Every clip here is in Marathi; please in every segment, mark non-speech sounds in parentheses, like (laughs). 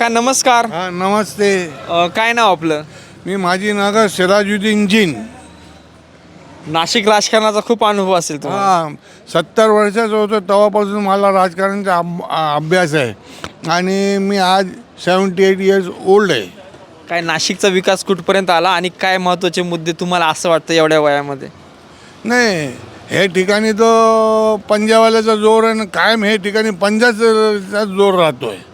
का नमस्कार. हा नमस्ते. अ, काय नाव आपलं? मी माझी नगर सिराजुद्दीन जीन. नाशिक राजकारणाचा खूप अनुभव असेल तुम्हाला. हा सत्तर वर्षाचं होतो तेव्हापासून मला राजकारणाचा अभ आ- अभ्यास आहे. आणि मी आज सेवन्टी एट इयर्स ओल्ड आहे. काय नाशिकचा विकास कुठपर्यंत आला आणि काय महत्त्वाचे मुद्दे तुम्हाला असं वाटतं एवढ्या वयामध्ये? नाही हे ठिकाणी तो पंजावाल्याचा जोर आहे कायम हे ठिकाणी पंजाचा जोर राहतो आहे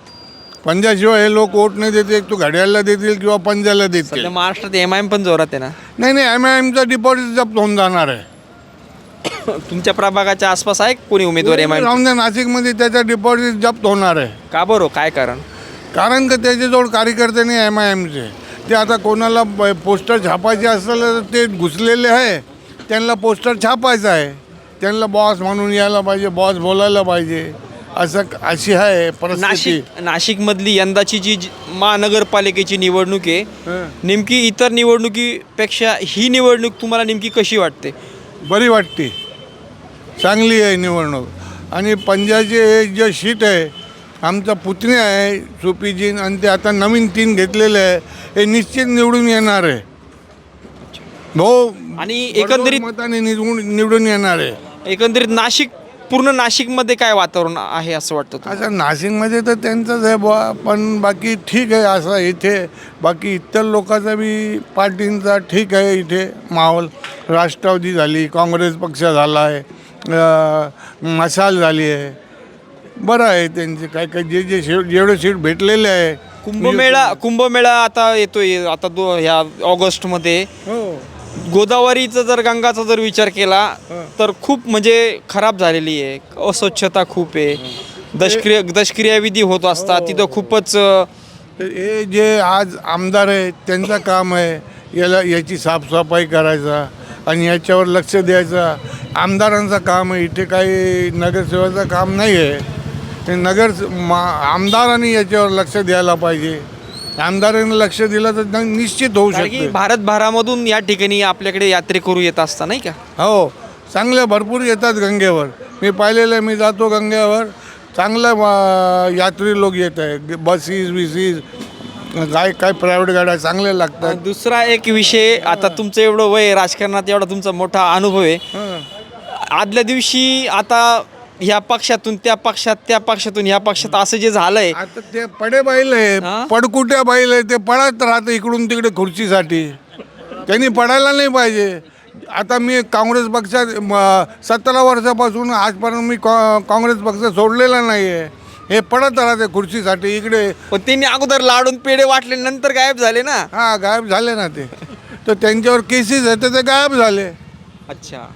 पंजाशिवाय हे लोक वोट नाही देते एक तो घड्याळला देतील किंवा पंजाला देतील. सध्या महाराष्ट्रात एम आय एम पण जोरात आहे ना? नाही नाही एम आय एमचा डिपॉझिट जप्त होऊन जाणार आहे. (coughs) तुमच्या प्रभागाच्या आसपास आहे कोणी उमेदवार एम आय राहून द्या नाशिकमध्ये त्याचा डिपॉझिट जप्त होणार आहे. का बरं? काय कारण? कारण का त्याच्याजवळ कार्यकर्ते नाही एम आय एमचे ते आता कोणाला ब- पोस्टर छापायचे असेल तर ते घुसलेले आहे. त्यांना पोस्टर छापायचं आहे. त्यांना बॉस म्हणून यायला पाहिजे बॉस बोलायला पाहिजे. असं अशी आहे परिस्थिती. नाशिक नाशिकमधली यंदाची जी जी महानगरपालिकेची निवडणूक आहे हं. नेमकी इतर निवडणुकीपेक्षा ही निवडणूक तुम्हाला नेमकी कशी वाटते? बरी वाटते. चांगली आहे निवडणूक. आणि पंजाचे हे जे शीट आहे आमचा पुतणे आहे सुपीजीन आणि ते आता नवीन तीन घेतलेले आहे हे निश्चित निवडून येणार आहे. भाऊ आणि एकंदरीत मताने निवडून निवडून येणार आहे. एकंदरीत नाशिक पूर्ण नाशिकमध्ये काय वातावरण आहे असं वाटतं तुम्हाला? असं नाशिकमध्ये तर त्यांचंच आहे बुवा पण बाकी ठीक आहे असं इथे. बाकी इतर लोकांचा बी पार्टींचा ठीक आहे इथे माहोल. राष्ट्रवादी झाली काँग्रेस पक्ष झाला आहे अं, मशाल झाली आहे. बरं आहे त्यांचे काय काय जे जे शेव जेवढे सीट भेटलेले आहे. कुंभमेळा कुंभमेळा आता येतोय आता दो ह्या ऑगस्टमध्ये. हो. गोदावरीचा जर गंगाचा जर विचार केला तर खूप म्हणजे खराब झालेली आहे. अस्वच्छता खूप आहे. दशक्रिया दशक्रिया विधी होत असतात. तिथं खूपच हे जे आज आमदार आहे त्यांचं काम आहे याला याची साफसफाई करायचा आणि याच्यावर लक्ष द्यायचं. आमदारांचं काम आहे. इथे काही नगरसेवाचं काम नाही आहे. ते नगर मा आमदारांनी याच्यावर लक्ष द्यायला पाहिजे. आमदारांनी लक्ष दिलं तर न- निश्चित होऊ कारण की शकते भारतभरामधून या ठिकाणी आपल्याकडे यात्रेकरू येत असता नाही का? हो. चांगले भरपूर येतात गंगेवर. मी पाहिलेलं आहे मी जातो गंगेवर. चांगलं अं, यात्री लोक येत आहे बसीस बिसीस काय काय प्रायव्हेट गाड्या चांगल्या लागतात. दुसरा एक विषय आता तुमचं एवढं वय आहे, राजकारणात एवढा तुमचा मोठा अनुभव आहे. आदल्या दिवशी आता ह्या पक्षातून त्या पक्षात त्या पक्षातून ह्या पक्षात असं जे झालंय. आता ते पडे बैल आहे? पडकुट्या बैल आहे ते पडत राहतं इकडून तिकडे खुर्चीसाठी. त्यांनी पडायला नाही पाहिजे. आता मी काँग्रेस पक्षात सतरा वर्षापासून आजपर्यंत मी कॉ- काँग्रेस पक्ष सोडलेला नाही आहे हे पडत राहते खुर्चीसाठी इकडे. पण त्यांनी अगोदर लाडून पेढे वाटले नंतर गायब झाले ना? हा गायब झाले ना ते. तर त्यांच्यावर केसेस आहेत तर ते गायब झाले. अच्छा.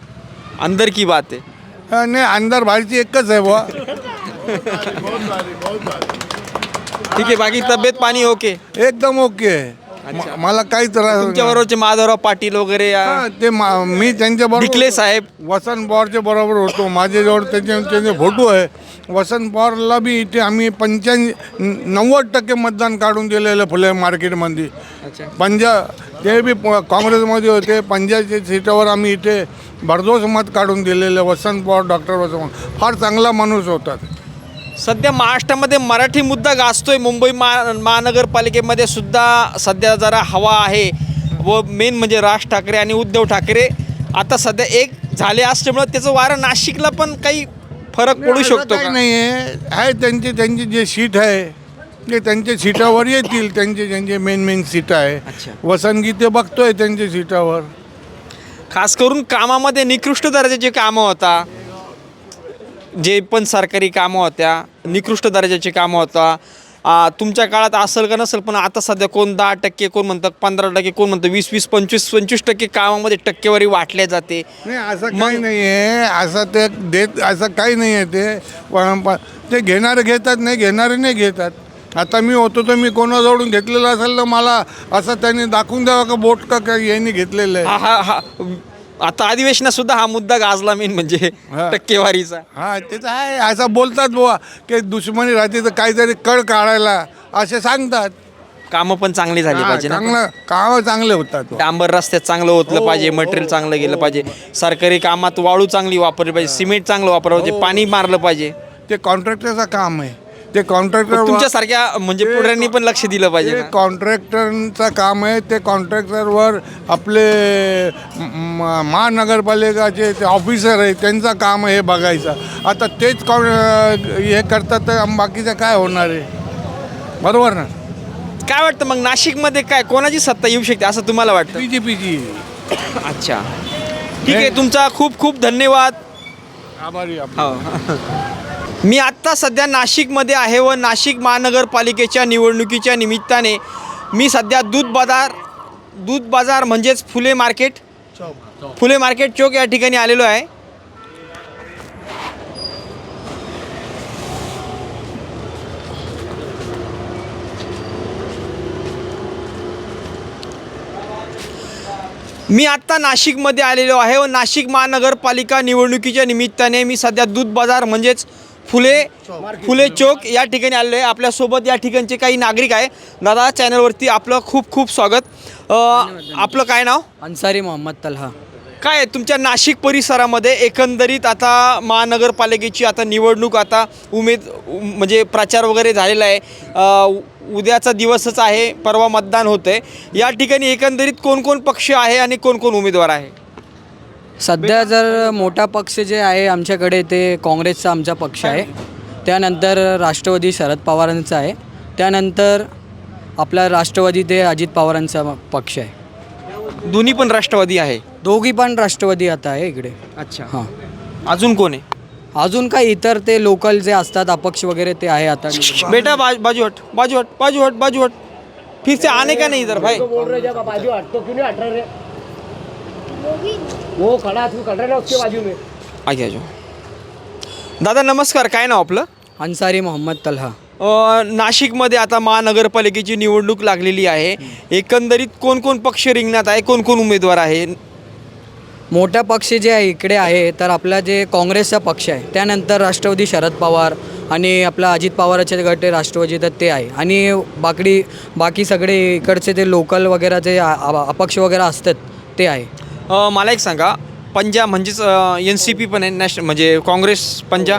अंदर की बात आहे. नाही अंधार बाहेरची एकच आहे बुवा. (laughs) ठीक आहे बाकी तब्येत पाणी ओके. एकदम ओके आहे. म- मला काही त्रास तुमच्या बरोबरचे माधवराव पाटील वगैरे या हा, ते मा- मी त्यांच्या बरोबर साहेब. वसंत पवारच्या बरोबर होतो. माझ्याजवळ त्याचे त्यांचे फोटो आहे. वसंत पवारला बी इथे आम्ही पंच्याऐंशी नव्वद टक्के मतदान काढून दिलेलं फुले मार्केटमध्ये. अच्छा. पंजा ते बी प- काँग्रेसमध्ये होते. पंजाबच्या सीटावर आम्ही इथे भरदोस मत काढून दिलेलं वसंत पवार डॉक्टर वसंत पवार. फार चांगला माणूस होता सध्या महाराष्ट्रामध्ये मराठी मुद्दा गाजतोय. मुंबई महा महानगरपालिकेमध्ये सुद्धा सध्या जरा हवा आहे व मेन म्हणजे राज ठाकरे आणि उद्धव ठाकरे. आता सध्या एक झाले असल्यामुळं त्याचं वारं नाशिकला पण काही फरक पडू शकतो का? नाही आहे त्यांचे त्यांची जे सीट आहे ते त्यांच्या सीटावर येतील. त्यांचे त्यांचे मेन मेन सीट आहे. अच्छा. वसंत गीते बघतोय त्यांच्या सीटावर. खास करून कामामध्ये निकृष्ट दर्जाचे कामं होता. जे पण सरकारी कामं होत्या निकृष्ट दर्जाची कामं होता तुमच्या काळात असेल का नसेल पण आता सध्या कोण दहा टक्के कोण म्हणतं पंधरा टक्के कोण म्हणतं वीस वीस पंचवीस पंचवीस टक्के कामामध्ये टक्केवारी वाटल्या जाते. नाही असं काही नाही आहे असं ते देत असं काही नाही आहे ते पण ते घेणारे घेतात नाही घेणारे नाही घेतात. आता मी होतो तर मी कोणाजवळून घेतलेलं असेल तर मला असं त्यांनी दाखवून द्यावं का बोट का यांनी घेतलेलं आहे? हा हा. आता अधिवेशनात सुद्धा हा मुद्दा गाजला मेन म्हणजे हा. टक्केवारीचा. हा ते तर आहे असं बोलतात बुवा की दुश्मनी राहते तर काहीतरी कळ काढायला असे सांगतात. कामं पण चांगली झाली हा, पाहिजे ना. चांगलं काम चांगले होतात बुवा. डांबर रस्त्यात चांगलं ओतलं पाहिजे मटेरियल चांगलं गेलं पाहिजे. सरकारी कामात वाळू चांगली वापरली पाहिजे सिमेंट चांगलं वापरलं पाहिजे पाणी मारलं पाहिजे. ते कॉन्ट्रॅक्टरचं काम आहे. ते कॉन्ट्रॅक्टर तुमच्यासारख्या म्हणजे पुढऱ्यांनी पण लक्ष दिलं पाहिजे ना. कॉन्ट्रॅक्टरचं काम आहे ते कॉन्ट्रॅक्टरवर आपले म- महानगरपालिकाचे ते ऑफिसर आहे त्यांचं काम आहे हे बघायचं. आता तेच कॉन हे करतात तर बाकीचं काय होणार आहे? बरोबर ना? काय वाटतं मग नाशिकमध्ये काय कोणाची सत्ता येऊ शकते असं तुम्हाला वाटतं? बी जे पीची अच्छा. ठीक आहे तुमचा खूप खूप धन्यवाद. आभारी आपण. हो. मी आत्ता सध्या नाशिकमध्ये आहे व नाशिक महानगरपालिकेच्या निवडणुकीच्या निमित्ताने मी सध्या दूध बाजार दूध बाजार म्हणजेच फुले मार्केट फुले मार्केट चौक या ठिकाणी आलेलो आहे. मी आत्ता नाशिकमध्ये आलेलो आहे व नाशिक महानगरपालिका निवडणुकीच्या निमित्ताने मी सध्या दूध बाजार म्हणजेच फुले फुले चौक या ठिकाणी आलेलो आहे. आपल्यासोबत या ठिकाणचे काही नागरिक आहे. दादा चॅनलवरती आपलं खूप खूप स्वागत. अ, आपलं काय नाव? अन्सारी मोहम्मद तलहा. काय आहे? तुमच्या नाशिक परिसरामध्ये एकंदरीत आता महानगरपालिकेची आता निवडणूक आता उमेद म्हणजे प्रचार वगैरे झालेला आहे. अ, उ- उद्याचा दिवसच आहे. परवा मतदान होतं आहे या ठिकाणी एकंदरीत कोण कोण पक्ष आहे आणि कोण कोण उमेदवार आहे? सध्या जर मोठा पक्ष जे आहे आमच्याकडे ते काँग्रेसचा आमचा पक्ष आहे. त्यानंतर राष्ट्रवादी शरद पवारांचा आहे. त्यानंतर आपला राष्ट्रवादी ते अजित पवारांचा पक्ष आहे. दोन्ही पण राष्ट्रवादी आहे? दोघी पण राष्ट्रवादी आता आहे इकडे. अच्छा. हां. अजून कोण आहे? अजून काही इतर ते लोकल जे असतात अपक्ष वगैरे ते आहे आता. बेटा बाज बाजू हट बाजू हट बाजू हट बाजू हट फिर से आने का नहीं इधर भाई बाजू हट तो क्यों नहीं हट रहा रे वो खड़ा तू खड़ा ना उसके बाजू में आगे आजो दादा नमस्कार काय नाव आपलं? अन्सारी मोहम्मद तलहा. अ, नाशिकमध्ये आता महानगरपालिकेची निवडणूक लागलेली आहे. एकंदरीत कोण कोण पक्ष रिंगणात आहे? कोण कोण उमेदवार आहे? मोठा पक्ष जे आहे इकडे आहे तर आपला जे काँग्रेसचा पक्ष आहे त्यानंतर राष्ट्रवादी शरद पवार आणि आपला अजित पवाराचे गट आहे राष्ट्रवादी तर ते आहे. आणि बाकडी बाकी सगळे इकडचे ते लोकल वगैरे जे आ- आ- अपक्ष वगैरे असतात ते आहे. अ, मला एक सांगा पंजा म्हणजेच एन सी पी पण आहे नॅश म्हणजे काँग्रेस पंजा?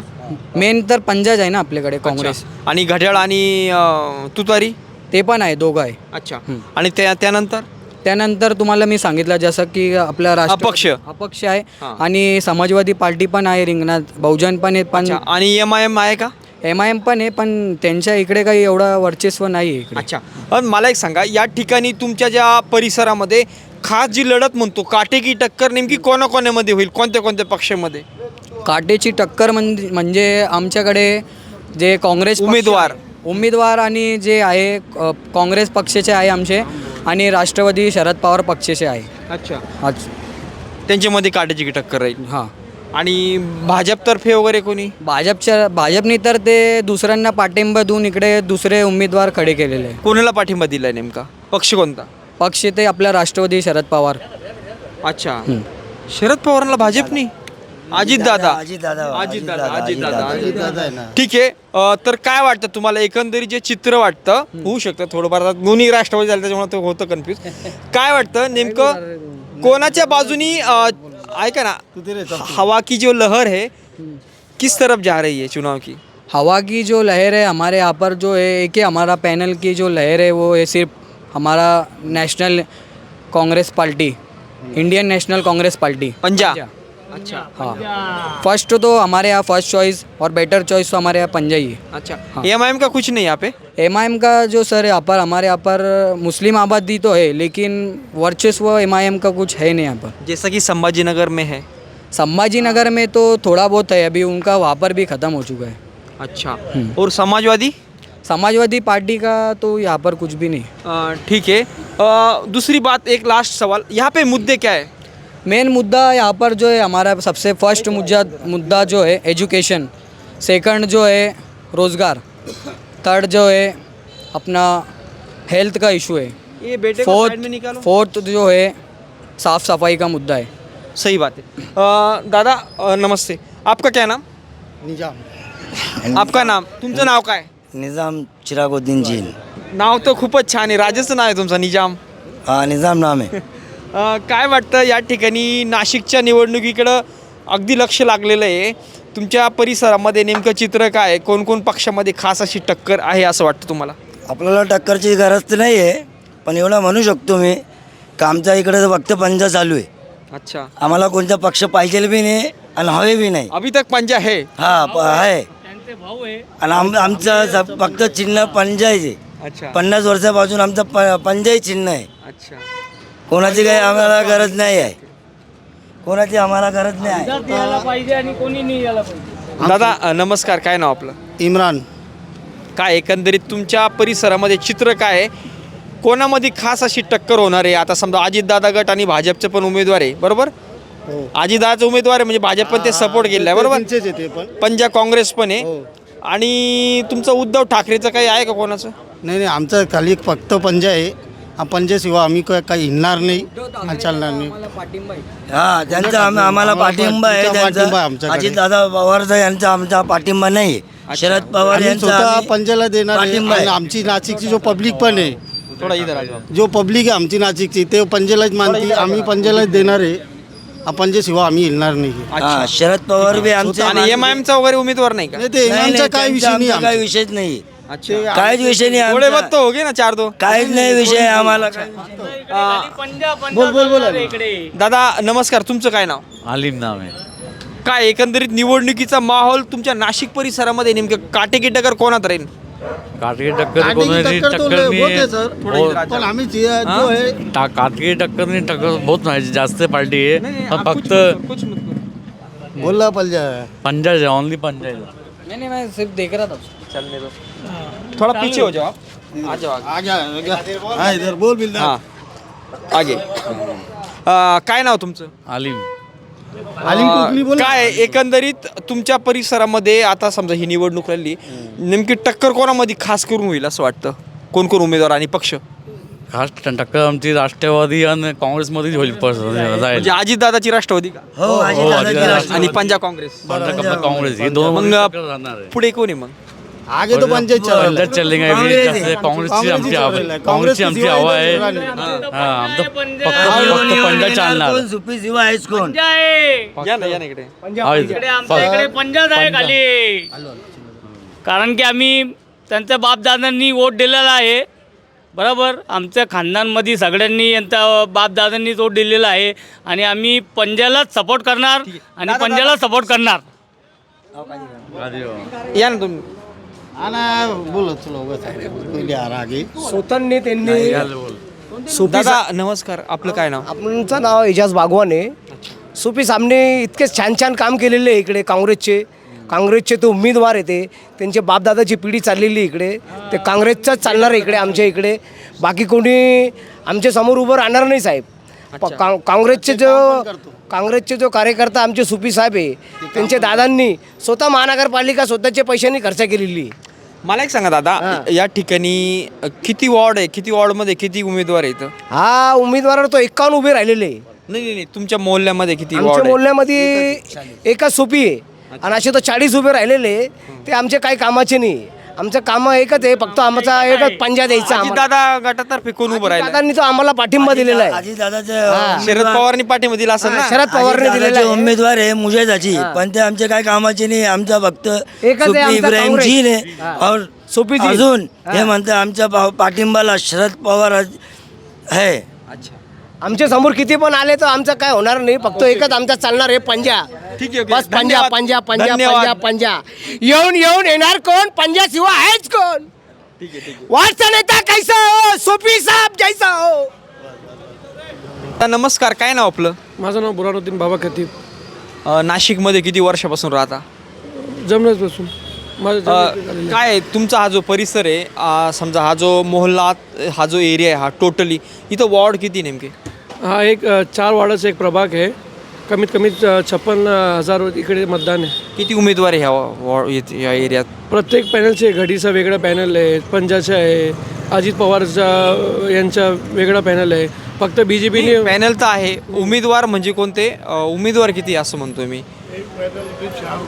मेन तर पंजाज आहे ना आपल्याकडे काँग्रेस. आणि घड्याळ आणि अ, तुतारी? ते पण आहे दोघं आहे. अच्छा. आणि त्या त्यानंतर? त्यानंतर तुम्हाला मी सांगितलं जसं की आपला राष्ट्र अपक्ष. अपक्ष आहे हां. आणि समाजवादी पार्टी पण आहे रिंगणात. बहुजन पण आहे पण अच्छा. आणि एम आय एम आहे का? एम आय एम पण आहे पण त्यांच्या इकडे काही एवढं वर्चस्व नाही आहे इकडे. अच्छा. मला एक सांगा या ठिकाणी तुमच्या ज्या परिसरामध्ये खास जी लढत म्हणतो. काटेकी टक्कर नेमकी कोणाकोणामध्ये होईल? कोणत्या कोणत्या पक्षामध्ये? काटेची टक्कर म्हणजे म्हणजे आमच्याकडे जे काँग्रेस पक्ष उमेदवार. उमेदवार आणि जे आहे अ, काँग्रेस पक्षाचे आहे आमचे आणि राष्ट्रवादी शरद पवार पक्षाचे आहे. अच्छा. आज. त्यांच्यामध्ये काटेची टक्कर राहील. हां. आणि भाजपतर्फे वगैरे कोणी? भाजपच्या भाजपनी तर ते दुसऱ्यांना पाठिंबा देऊन इकडे दुसरे उमेदवार खडे केलेले. आहे कोणाला पाठिंबा दिलाय नेमका? पक्ष कोणता? पक्ष ते आपला राष्ट्रवादी शरद पवार. अच्छा. शरद पवारांना भाजपनी? अजित दादा. अजित दादा अजित दादा अजित दादा ठीक आहे. अ, तर काय वाटतं तुम्हाला? एकंदरीत जे चित्र वाटतं होऊ शकतं थोडंफार. आता दोन्ही राष्ट्रवादी झालं त्याच्यामुळे ते होतं कन्फ्यूज काय वाटतं? नेमकं कोणाच्या बाजूनी अ, ऐका ना हवा की जो लहर है किस तरफ जा रही है चुनाव की? हवा की जो लहर है हमारे यहाँ पर जो है एक ही हमारा पैनल की जो लहर है वो है सिर्फ हमारा national Congress party Indian national Congress party. पंजा। अच्छा हाँ। फ़र्स्ट तो हमारे यहाँ फ़र्स्ट चॉइस और बेटर चॉइस तो हमारे यहाँ पंजा ही है। अच्छा आई एम का कुछ नहीं यहाँ पे? एम आई एम का जो सर यहाँ पर हमारे यहाँ पर मुस्लिम आबादी तो है लेकिन वर्चस्व एम का कुछ है नहीं यहाँ पर। जैसा कि संभाजी नगर में है। संभाजी नगर में तो थोड़ा बहुत है अभी उनका वहाँ पर भी ख़त्म हो चुका है। अच्छा और समाजवादी? समाजवादी पार्टी का तो यहाँ पर कुछ भी नहीं। ठीक है। दूसरी बात एक लास्ट सवाल। यहाँ पे मुद्दे क्या है? मेन मुद्दा यहाँ पर जो है हमारा सबसे फ़र्स्ट मुद्दा मुद्दा जो है एजुकेशन सेकंड जो है रोज़गार। थर्ड जो है अपना हेल्थ का इशू है। ये बेटे को में फोर्थ निकालो। फोर्थ जो है साफ़ सफ़ाई का मुद्दा है। सही बात है। अ, दादा नमस्ते। आपका क्या नाम? निज़ाम। आपका नाम? तुमचं नाव काय? निजाम चिरागुद्दीन जीन नाव तर खूपच छान आहे. राजाचं नाव आहे तुमचं निजाम. हा निजाम नाम आहे. (laughs) अ, काय वाटतं या ठिकाणी नाशिकच्या निवडणुकीकडं अगदी लक्ष लागलेलं आहे. तुमच्या परिसरामध्ये नेमकं चित्र काय आहे? कोण कोण पक्षामध्ये खास अशी टक्कर आहे असं वाटतं तुम्हाला? आपल्याला टक्करची गरज तर नाही आहे पण एवढं म्हणू शकतो मी का आमच्या इकडे फक्त पंजा चालू आहे. अच्छा. आम्हाला कोणता पक्ष पाहिजे बी नाही आणि हवे बी नाही. अभी तक पंजा है हा प- आहे. आणि आम आमचं फक्त चिन्ह पंजायचे अच्छा. पन्नास वर्षापासून आमचं प पंजाही चिन्ह आहे. अच्छा. कोणाची काही आम्हाला गरज नाही आहे. कोणाची आम्हाला गरज नाही आहे. दादा अ, नमस्कार. काय नाव आपलं? इम्रान. काय एकंदरीत तुमच्या परिसरामध्ये चित्र काय आहे? कोणामध्ये खास अशी टक्कर होणार आहे? आता समजा अजितदादा गट आणि भाजपचे पण उमेदवार आहे बरोबर? अजितदादाचा उमेदवार आहे म्हणजे भाजप पण ते सपोर्ट केलेला आहे बरोबर? त्यांचेच येते पण. पंजाब काँग्रेस पण आहे. आणि तुमचं उद्धव ठाकरेचं काही आहे का कोणाचं? नाही नाही आमचं खाली एक फक्त पंजा आहे. हा पंजाशिवाय आम्ही काय काही हिंडणार नाही आणि चालणार नाही. हा त्यांचा आम- आम्हाला पाठिंबा आहे त्यांचा. पाठिंबा आहे त्यांचा आमच्याकडे. अजित दादा पवारचा यांचा आमचा पाठिंबा नाही. शरद पवार आम्ही यांचा स्वतः आम्ही पंजाला देणार आहे पाठिंबा आणि आहे. आमची नाशिकची जो पब्लिक पण आहे थोडा इधर आ जाओ. जो पब्लिक आहे आमची नाशिकची ते पंजालाच मानती आम्ही पंजालाच देणार आहे. हा पंजाशिवाय आम्ही हिंडणार नाही. हा शरद पवार बी आमचे आणि एम आय एमचा वगैरे उमेदवार नाही का? नाही ते नाही, इमामचा नाही, काय विषय नाही आमचा आमचा. विषयच नाही. अच्छा. काहीच विषय नाही थोडे आमचा. बहुत तो हो ना चार दो? काहीच नाही विषय आम्हाला. काही बोल बोल बोल. दादा नमस्कार. तुमचं काय नाव? आलिम नाव आहे. काय एकंदरीत निवडणुकीचा माहोल तुमच्या नाशिक परिसरामध्ये नेमकं काटेकी टक्कर कोणात राहील? काटकी टक्कर कोणाची टक्कर नाही. पण आम्ही जे- जो आहे. टा- काटकी टक्कर नाही टक्कर बहुत नाही जास्त पार्टी आहे. पण फक्त बोलला पंजा पंजाब आहे ओनली पंजाब. नहीं नहीं मैं सिर्फ देख रहा था। चलने दो थोड़ा पीछे हो जाओ। आप आ जाओ आगे. आ गया, आ गया. हा इधर बोल बिल्ला हा आगे। काय नाव तुमचं? आलिम। आलिम कोकणी बोल काय एकंदरीत तुमच्या परिसरामध्ये आता समजा ही निवडणूक राहिली नेमकी टक्कर कोणामध्ये खास करून होईल असं वाटतं? कोण कोण उमेदवार आणि पक्ष? खास टक्कर आमची राष्ट्रवादी आणि काँग्रेसमध्ये होईल पस- जाईल. म्हणजे अजितदादाची राष्ट्रवादी का? हो अजित हो, दादाची अजित- राष्ट्रवादी. आणि पंजाब काँग्रेस. पंजाब काँग्रेस हे दोन मग पुढे कोण आहे मग? आगे तो पंचायत चल रहा पंजाब चलेंगे अभी काँग्रेस जैसे आहे. काँग्रेसची आमची हवा काँग्रेस काँग्रेसची आमची हवा आहे. हा। आमचं फक्त फक्त चालणार कोण? सुपी शिवा आहेस कोण या ना या ना इकडे। हा, आमच्या इकडे पंजाब आहे खाली। कारण की आम्ही त्यांच्या बापदादांनी वोट दिलेला आहे. बरोबर? आमच्या खानदानमध्ये सगळ्यांनी यांचा बापदादांनी वोट दिलेला आहे. आणि आम्ही पंजालाच सपोर्ट करणार आणि पंजाला सपोर्ट करणार. या ना तुम्ही. आगे. स्वतःने त्यांनी दादा नमस्कार. आपलं काय नाव? आपणचं नाव एजाज बागवान आहे. सुपी सामने इतके छान छान काम केलेले आहे इकडे काँग्रेसचे. काँग्रेसचे ते उमेदवार आहे ते. त्यांचे बापदादाची पिढी चाललेली आहे इकडे. ते काँग्रेसचाच चालणार आहे इकडे आमच्या इकडे. बाकी कोणी आमच्यासमोर उभं राहणार नाही साहेब. प- काँ- काँग्रेसचे जो काँग्रेसचे जो कार्यकर्ता आमचे सुपी साहेब आहे त्यांच्या दादांनी स्वतः महानगरपालिका स्वतःच्या पैशांनी खर्च केलेली. आहे मला एक सांगा दादा या ठिकाणी अ, किती वॉर्ड आहे? किती वॉर्डमध्ये किती उमेदवार आहेत? हा उमेदवार तो एकावन्न उभे राहिलेले. आहे नाही नाही तुमच्या मोहल्ल्यामध्ये किती आमच्या वॉर्ड बोलण्यामध्ये एकच सोपी आहे. आणि असे तर चाळीस उभे राहिलेले ते आमचे काही कामाचे नाही. आमचं काम एकच आहे फक्त आमचा एकच पंजा द्यायचा आम्हाला. दादा गटातर्फे कोण उभं राहिलं दादांनी तो आम्हाला पाठिंबा दिलेला आहे. दादाचे शरद पवारांनी पाठिंबा दिला असेल ना? शरद पवारने दिलेला आहे. उमेदवार आहे मुजादाची. पण ते आमचे काय कामाचे नाही आमचा फक्त एकच आहे आमचा इब्राहिम काँग्रेस. जी ने और जी. अजून हे. म्हणते आमच्या पा- पाठिंबाला शरद पवार आहे. अच्छा आमच्यासमोर किती पण आले तर आमचं काय होणार नाही. फक्त एकच आमचा चालणार आहे पंजा. ठीक आहे. बस पंजा. पंजा पंजा धन्यवाद. पंजा पंजा. येऊन येऊन येणार कोण? पंजा शिवाय आहेच कोण? वाटचा नेता कैसा हो? सोपी साहेब जैसा हो? आता नमस्कार काय नाव आपलं? माझं नाव बुरानुद्दीन बाबा खतीब. अ, नाशिकमध्ये किती वर्षापासून राहता? माझं अ, जमल्यात झालेलं आहे. काय आहे, तुमचा हा जो परिसर आहे अ, समजा हा जो मोहल्ला हा जो एरिया आहे हा टोटली इथं वॉर्ड किती नेमके? हा एक चार वार्डाचा एक प्रभाग आहे. कमीत कमी छप्पन हजार इकडे मतदान आहे. किती उमेदवार आहे ह्या येथे- या एरियात? प्रत्येक पॅनलचे घडीचा वेगळा पॅनल आहे. पंजाचा आहे. अजित पवारचा अ, यांचा वेगळा पॅनल आहे. फक्त बी जे पीने पॅनल तर आहे. उमेदवार म्हणजे कोणते? अ, उमेदवार किती असं म्हणतोय मी.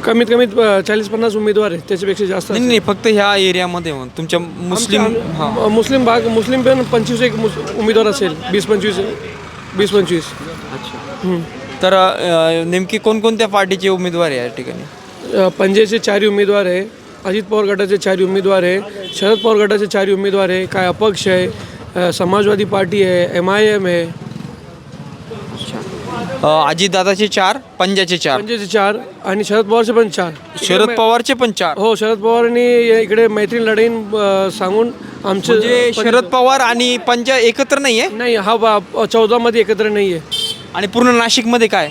कमीत कमी चाळीस पन्नास उमेदवार आहेत. त्याच्यापेक्षा जास्त नाही नाही फक्त ह्या एरियामध्ये म्हण तुमच्या मुस्लिम हां. मुस्लिम भाग मुस्लिम पण पंचवीस एक मुस- उमेदवार असेल. वीस पंचवीस. वीस पंचवीस. अच्छा. तर अ, नेमकी कोणकोणत्या पार्टीचे उमेदवार आहे या ठिकाणी? अ, पंजेचे चारही उमेदवार आहे अजित पवार गटाचे चारही उमेदवार आहे शरद पवार गटाचे चारही उमेदवार आहे काय अपक्ष आहे अ, समाजवादी पार्टी आहे एम आय एम आहे अजितदादाचे चार पंजाचे चार. पंजेचे चार आणि शरद पवारचे पण चार. शरद पवारचे पण चार. हो शरद पवारांनी इकडे मैत्रीण लढाईन अ, सांगून आमचे म्हणजे शरद पवार आणि पंजा एकत्र नाही आहे नाही हा बा चौदामध्ये एकत्र नाही आहे आणि पूर्ण नाशिकमध्ये काय?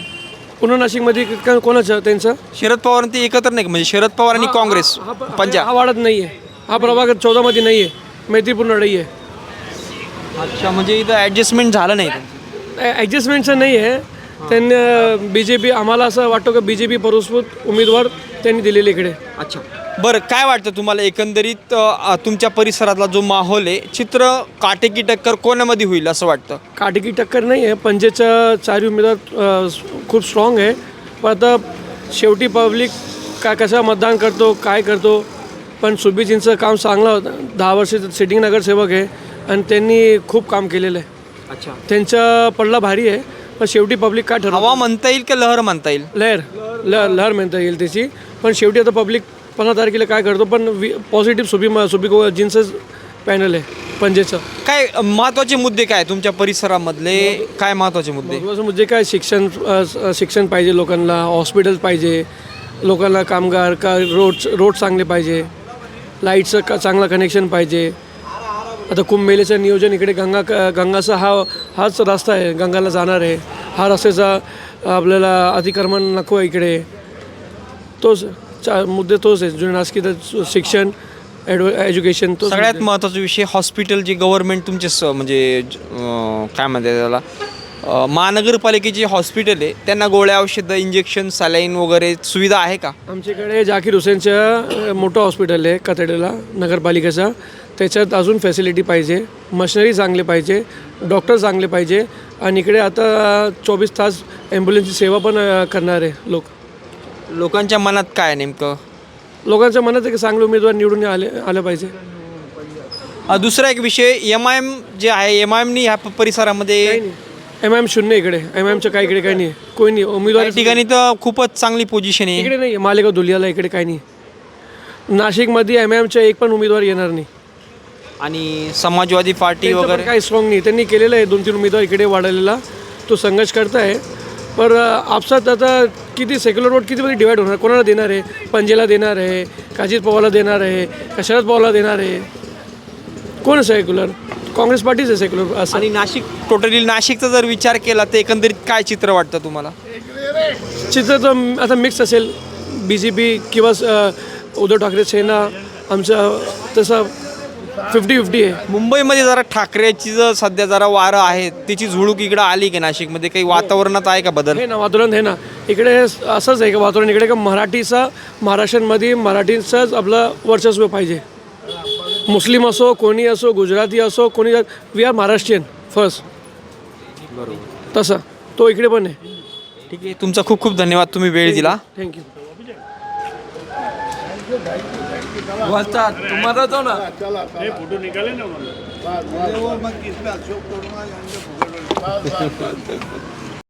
पुन्हा नाशिकमध्ये क- कोणाचं त्यांचं? शरद पवार आणि ते एकत्र नाही का? म्हणजे शरद पवार आणि काँग्रेस हा प- पंजा. हा वाढत नाही आहे हा प्रभाग चौदामध्ये नाही आहे मैत्रीपूर्ण लढाई आहे अच्छा म्हणजे इथं ॲडजस्टमेंट झालं नाही. ॲडजस्टमेंटचं नाही आहे त्यांनी बी जे पी आम्हाला असं वाटतं की बी जे पी पुरस्कृत उमेदवार त्यांनी दिलेले इकडे. अच्छा. बरं काय वाटतं तुम्हाला एकंदरीत अ, तुमच्या परिसरातला जो माहोल आहे चित्र काटेकी टक्कर कोणामध्ये होईल असं वाटतं? काटेकी टक्कर नाही आहे पंजेचा चारही उमेदवार अ, खूप स्ट्रॉंग आहे. पण आता शेवटी पब्लिक काय कसं मतदान करतो काय करतो पण सुबीजींचं काम चांगलं होतं. दहा वर्ष सिटिंग नगरसेवक आहे आणि त्यांनी खूप काम केलेलं आहे. अच्छा. त्यांचा पडला भारी आहे. पण शेवटी पब्लिक काय ठरवतं हवा म्हणता येईल की लहर म्हणता येईल? लहर. ल लहर म्हणता येईल त्याची. पण शेवटी आता पब्लिक पंधरा तारखेला काय करतो? पण वि पॉझिटिव्ह सुबी सुबी जीन्सच पॅनल आहे पंजेचं. काय अ, महत्त्वाचे मुद्दे काय तुमच्या परिसरामधले? काय महत्त्वाचे मुद्दे? महत्त्वाचं म्हणजे काय? शिक्षण अ, स- शिक्षण पाहिजे लोकांना हॉस्पिटल पाहिजे लोकांना कामगार का रोड रोड चांगले पाहिजे लाईटचं का चांगलं कनेक्शन पाहिजे. आता कुंभमेलेचं नियोजन इकडे गंगा गंगाचा हा हाच रस्ता आहे गंगाला जाणार आहे. हा रस्त्याचा आपल्याला अतिक्रमण नको आहे इकडे. तोच चा मुद्दे तोच आहे जुने नाशिकीचं शिक्षण ॲडव एज्युकेशन तो सगळ्यात महत्त्वाचा विषय हॉस्पिटल जे गव्हर्नमेंट तुमचे स म्हणजे काय म्हणतात त्याला महानगरपालिकेचे हॉस्पिटल आहे. त्यांना गोळ्या औषधं इंजेक्शन सलाईन वगैरे सुविधा आहे का? आमच्याकडे जाकीर हुसेनचं मोठं हॉस्पिटल आहे कथेडेला नगरपालिकेचा. त्याच्यात अजून फॅसिलिटी पाहिजे. मशिनरी चांगले पाहिजे. डॉक्टर चांगले पाहिजे. आणि इकडे आता चोवीस तास ॲम्ब्युलन्सची सेवा पण करणार आहे लोक. लोकांच्या मनात काय आहे नेमकं? लोकांच्या मनात आहे की चांगले उमेदवार निवडून आले आले पाहिजे. अ, दुसरा एक विषय एम आय एम जे आहे एम आय एमनी ह्या प- परिसरामध्ये एम आय एम शून्य इकडे. एम आय एमचं काही इकडे काही नाही. कोणी नाही. उमेदवार काही ठिकाणी तर खूपच चांगली पोझिशन आहे. इकडे नाही. मालेगाव धुलियाला इकडे काही नाही. नाशिकमध्ये एम आय एमच्या एक पण उमेदवार येणार नाही. आणि समाजवादी पार्टी त्यांचं पण वगैरे काही स्ट्रॉंग नाही. त्यांनी केलेलं आहे. दोन तीन उमेदवार इकडे वाढवलेला तो संघर्ष करताय. पर अ, आपसात आता किती सेक्युलर वोट किती डिवाईड होणार? कोणाला देणार आहे? पंजेला देणार आहे? का अजित पवारला देणार आहे? का शरद पवारला देणार आहे? कोण सेक्युलर काँग्रेस पार्टीच आहे सेक्युलर असं. आणि नाशिक टोटली नाशिकचा जर विचार केला तर एकंदरीत काय चित्र वाटतं तुम्हाला? चित्र तर आता मिक्स असेल. बी जे पी किंवा अ, उद्धव ठाकरे सेना आमचं तसं फिफ्टी फिफ्टी आहे. मुंबईमध्ये जरा ठाकरेची जर सध्या जरा वारं आहे तिची झुळूक इकडं आली की नाशिकमध्ये? काही वातावरणात आहे का बदल? हे ना वातावरण हे ना. इकडे असंच आहे का वातावरण? इकडे का मराठीचा महाराष्ट्रामध्ये मराठीचंच आपलं वर्चस्व पाहिजे. मुस्लिम असो कोणी असो गुजराती असो कोणी वी आर महाराष्ट्रीयन फर्स्ट बरोबर. तसं. तो इकडे पण आहे. ठीक आहे तुमचा खूप खूप धन्यवाद. तुम्ही वेळ दिला. थँक्यू वस्तात तुम्हाला तो ना. फोटो निकाले ना मला. (laughs)